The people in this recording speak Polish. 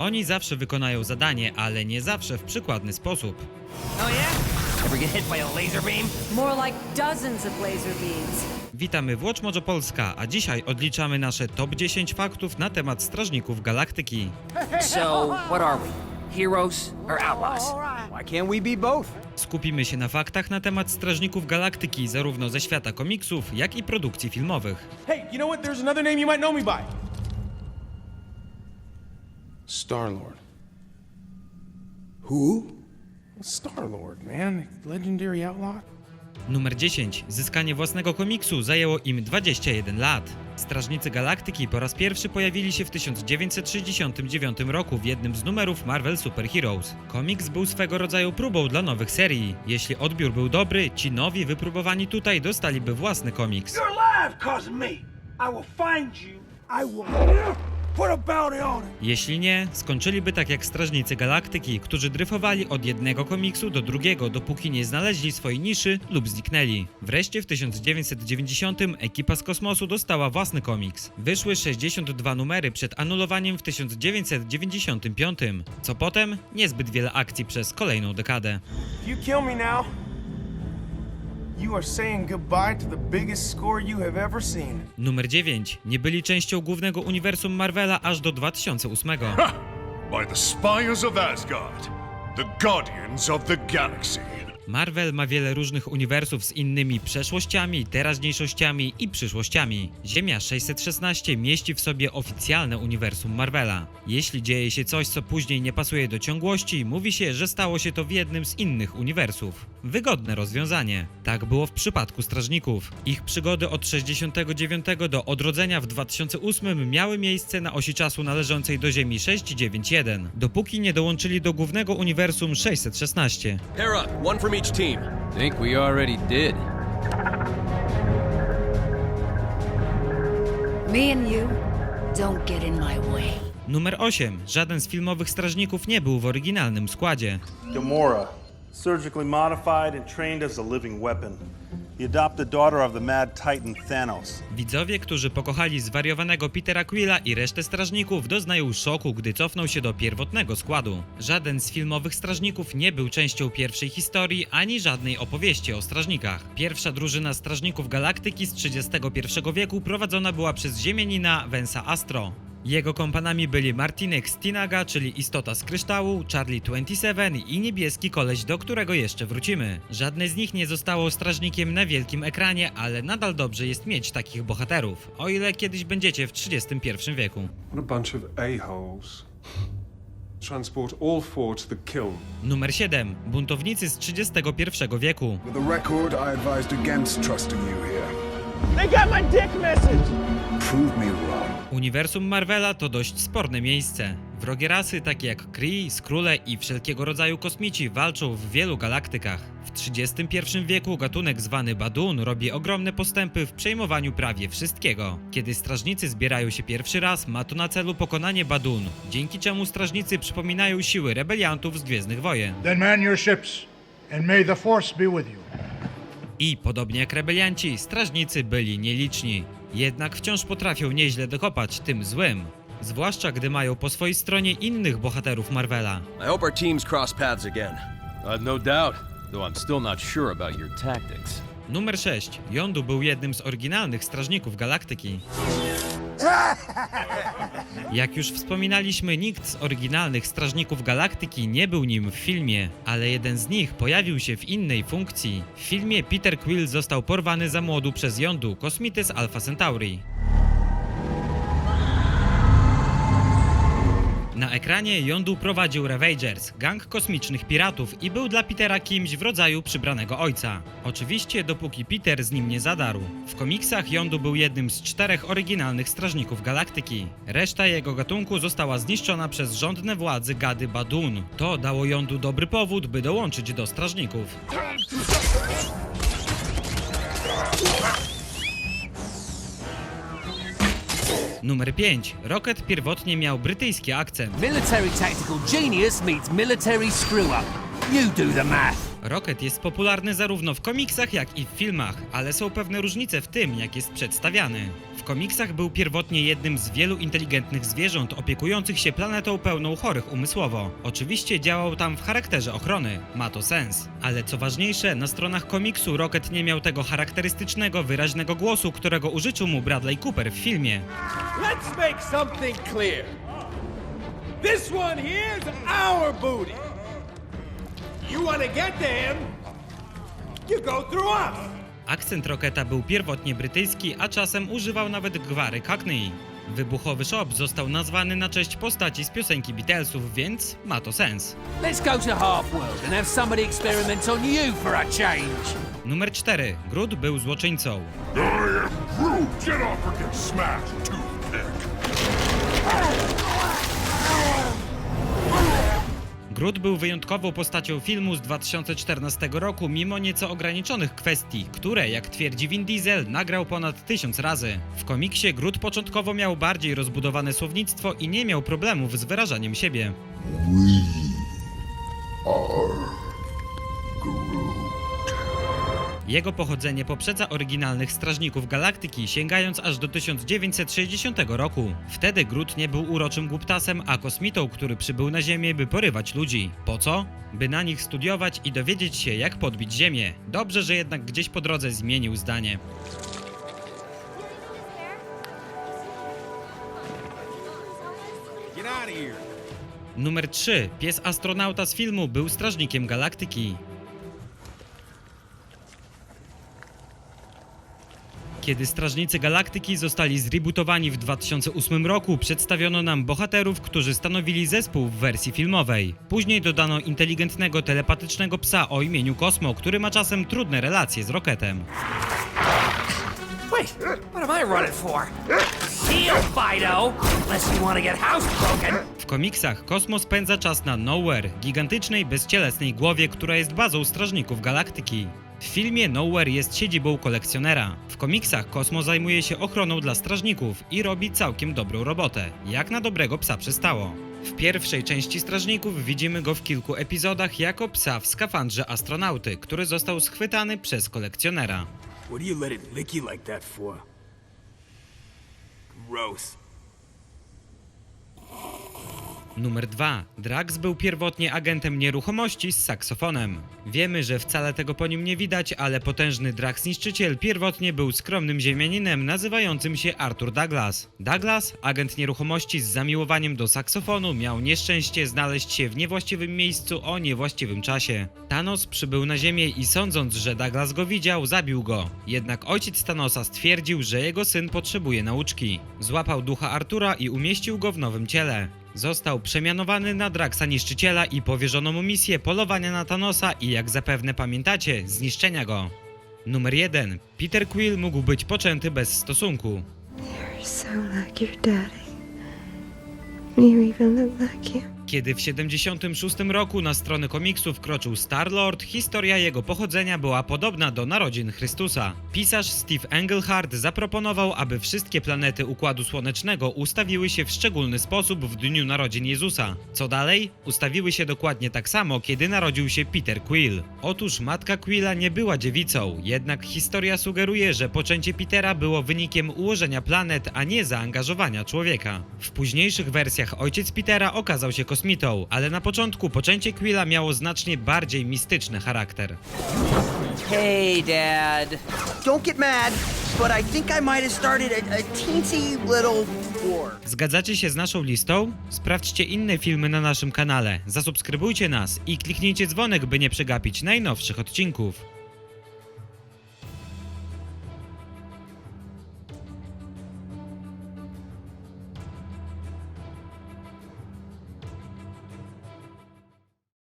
Oni zawsze wykonają zadanie, ale nie zawsze w przykładny sposób. Oh yeah? Ever get hit by a laser beam? More like dozens of laser beams. Witamy w Watch Mojo Polska, a dzisiaj odliczamy nasze top 10 faktów na temat Strażników Galaktyki. So, what are we? Heroes or outlaws? Why can't we be both? Skupimy się na faktach na temat Strażników Galaktyki zarówno ze świata komiksów, jak i produkcji filmowych. Hey, you know what? There's another name you might know me by. Star Lord. Who? Star Lord, man. Legendary outlaw. Numer 10. Zyskanie własnego komiksu zajęło im 21 lat. Strażnicy Galaktyki po raz pierwszy pojawili się w 1969 roku w jednym z numerów Marvel Super Heroes. Komiks był swego rodzaju próbą dla nowych serii. Jeśli odbiór był dobry, ci nowi wypróbowani tutaj dostaliby własny komiks. You're alive cause of me. I will find you. I will Jeśli nie, skończyliby tak jak Strażnicy Galaktyki, którzy dryfowali od jednego komiksu do drugiego, dopóki nie znaleźli swojej niszy lub zniknęli. Wreszcie w 1990 ekipa z kosmosu dostała własny komiks. Wyszły 62 numery przed anulowaniem w 1995, co potem niezbyt wiele akcji przez kolejną dekadę. You kill me now, you are saying goodbye to the biggest score you have ever seen. Numer 9. Nie byli częścią głównego uniwersum Marvela aż do 2008. by the Spires of Asgard, the Guardians of the Galaxy. Marvel ma wiele różnych uniwersów z innymi przeszłościami, teraźniejszościami i przyszłościami. Ziemia 616 mieści w sobie oficjalne uniwersum Marvela. Jeśli dzieje się coś, co później nie pasuje do ciągłości, mówi się, że stało się to w jednym z innych uniwersów. Wygodne rozwiązanie. Tak było w przypadku Strażników. Ich przygody od 69 do odrodzenia w 2008 miały miejsce na osi czasu należącej do Ziemi 691, dopóki nie dołączyli do głównego uniwersum 616. Pair up, one from each team. Think we already did. Me and you don't get in my way. Numer 8. Żaden z filmowych strażników nie był w oryginalnym składzie. Gamora, surgically modified and trained as a living weapon. Widzowie, którzy pokochali zwariowanego Petera Quilla i resztę strażników, doznają szoku, gdy cofną się do pierwotnego składu. Żaden z filmowych strażników nie był częścią pierwszej historii ani żadnej opowieści o strażnikach. Pierwsza drużyna strażników galaktyki z 31 wieku prowadzona była przez ziemianina Vensa Astro. Jego kompanami byli Martinek Stinaga, czyli istota z kryształu, Charlie 27 i niebieski koleś, do którego jeszcze wrócimy. Żadne z nich nie zostało strażnikiem na wielkim ekranie, ale nadal dobrze jest mieć takich bohaterów, o ile kiedyś będziecie w XXI wieku. What a bunch of a-holes. Transport all four to the kiln. Numer 7. Buntownicy z XXI wieku. For the record, I advised against trusting you here. They got my dick message. Prove me wrong. Uniwersum Marvela to dość sporne miejsce. Wrogie rasy takie jak Kree, Skrulle i wszelkiego rodzaju kosmici walczą w wielu galaktykach. W XXI wieku gatunek zwany Badun robi ogromne postępy w przejmowaniu prawie wszystkiego. Kiedy strażnicy zbierają się pierwszy raz, ma to na celu pokonanie Badun, dzięki czemu strażnicy przypominają siły rebeliantów z Gwiezdnych Wojen. Then man your ships, and may the force be with you. I podobnie jak rebelianci, strażnicy byli nieliczni. Jednak wciąż potrafią nieźle dokopać tym złym. Zwłaszcza gdy mają po swojej stronie innych bohaterów Marvela. I hope our teams cross paths again. I've no doubt, though I'm still not sure about your tactics. Numer 6. Yondu był jednym z oryginalnych strażników galaktyki. Jak już wspominaliśmy, nikt z oryginalnych strażników galaktyki nie był nim w filmie, ale jeden z nich pojawił się w innej funkcji. W filmie Peter Quill został porwany za młodu przez Yondu, kosmity z Alpha Centauri. Na ekranie Yondu prowadził Ravagers, gang kosmicznych piratów i był dla Petera kimś w rodzaju przybranego ojca. Oczywiście dopóki Peter z nim nie zadarł. W komiksach Yondu był jednym z czterech oryginalnych strażników galaktyki. Reszta jego gatunku została zniszczona przez rządne władzy Gady Badun. To dało Yondu dobry powód, by dołączyć do strażników. Numer 5. Rocket pierwotnie miał brytyjski akcent. Military tactical genius meets military screw up. You do the math. Rocket jest popularny zarówno w komiksach, jak i w filmach, ale są pewne różnice w tym, jak jest przedstawiany. Komiksach był pierwotnie jednym z wielu inteligentnych zwierząt opiekujących się planetą pełną chorych umysłowo. Oczywiście działał tam w charakterze ochrony, ma to sens. Ale co ważniejsze, na stronach komiksu Rocket nie miał tego charakterystycznego, wyraźnego głosu, którego użyczył mu Bradley Cooper w filmie. Let's make something clear. This one here's our booty. You want to get to him, you go through us. Akcent Rocketa był pierwotnie brytyjski, a czasem używał nawet gwary Cockney. Wybuchowy Shop został nazwany na cześć postaci z piosenki Beatlesów, więc ma to sens. Let's go to Half-World and have somebody experiment on you for a change. Numer 4. Groot był złoczyńcą. I am Groot! Get off or get smashed, toothpick! Groot był wyjątkową postacią filmu z 2014 roku, mimo nieco ograniczonych kwestii, które, jak twierdzi Vin Diesel, nagrał ponad tysiąc razy. W komiksie Groot początkowo miał bardziej rozbudowane słownictwo i nie miał problemów z wyrażaniem siebie. Jego pochodzenie poprzedza oryginalnych Strażników Galaktyki, sięgając aż do 1960 roku. Wtedy Groot nie był uroczym głuptasem, a kosmitą, który przybył na Ziemię, by porywać ludzi. Po co? By na nich studiować i dowiedzieć się, jak podbić Ziemię. Dobrze, że jednak gdzieś po drodze zmienił zdanie. Numer 3. Pies astronauta z filmu był strażnikiem galaktyki. Kiedy Strażnicy Galaktyki zostali zrebootowani w 2008 roku, przedstawiono nam bohaterów, którzy stanowili zespół w wersji filmowej. Później dodano inteligentnego, telepatycznego psa o imieniu Kosmo, który ma czasem trudne relacje z Rocketem. Wait, what am I running for? Shield, Fido! Unless you want to get housebroken. W komiksach Kosmo spędza czas na Nowhere, gigantycznej, bezcielesnej głowie, która jest bazą Strażników Galaktyki. W filmie Nowhere jest siedzibą kolekcjonera. W komiksach Kosmo zajmuje się ochroną dla strażników i robi całkiem dobrą robotę, jak na dobrego psa przystało. W pierwszej części Strażników widzimy go w kilku epizodach jako psa w skafandrze astronauty, który został schwytany przez kolekcjonera. What do you let it lick you like that for? Gross. Numer 2. Drax był pierwotnie agentem nieruchomości z saksofonem. Wiemy, że wcale tego po nim nie widać, ale potężny Drax Niszczyciel pierwotnie był skromnym ziemianinem nazywającym się Arthur Douglas. Douglas, agent nieruchomości z zamiłowaniem do saksofonu, miał nieszczęście znaleźć się w niewłaściwym miejscu o niewłaściwym czasie. Thanos przybył na Ziemię i sądząc, że Douglas go widział, zabił go. Jednak ojciec Thanosa stwierdził, że jego syn potrzebuje nauczki. Złapał ducha Artura i umieścił go w nowym ciele. Został przemianowany na Draxa Niszczyciela i powierzono mu misję polowania na Thanosa i jak zapewne pamiętacie, zniszczenia go. Numer 1. Peter Quill mógł być poczęty bez stosunku. You're so like your daddy. You even look like you. Kiedy w 76 roku na stronę komiksu wkroczył Star-Lord, historia jego pochodzenia była podobna do narodzin Chrystusa. Pisarz Steve Englehart zaproponował, aby wszystkie planety Układu Słonecznego ustawiły się w szczególny sposób w dniu narodzin Jezusa. Co dalej? Ustawiły się dokładnie tak samo, kiedy narodził się Peter Quill. Otóż matka Quilla nie była dziewicą, jednak historia sugeruje, że poczęcie Petera było wynikiem ułożenia planet, a nie zaangażowania człowieka. W późniejszych wersjach ojciec Petera okazał się kosmitą, ale na początku poczęcie Quilla miało znacznie bardziej mistyczny charakter. Hey, Dad. Don't get mad, but I think I might have started a, a teensy little war. Zgadzacie się z naszą listą? Sprawdźcie inne filmy na naszym kanale, zasubskrybujcie nas i kliknijcie dzwonek, by nie przegapić najnowszych odcinków.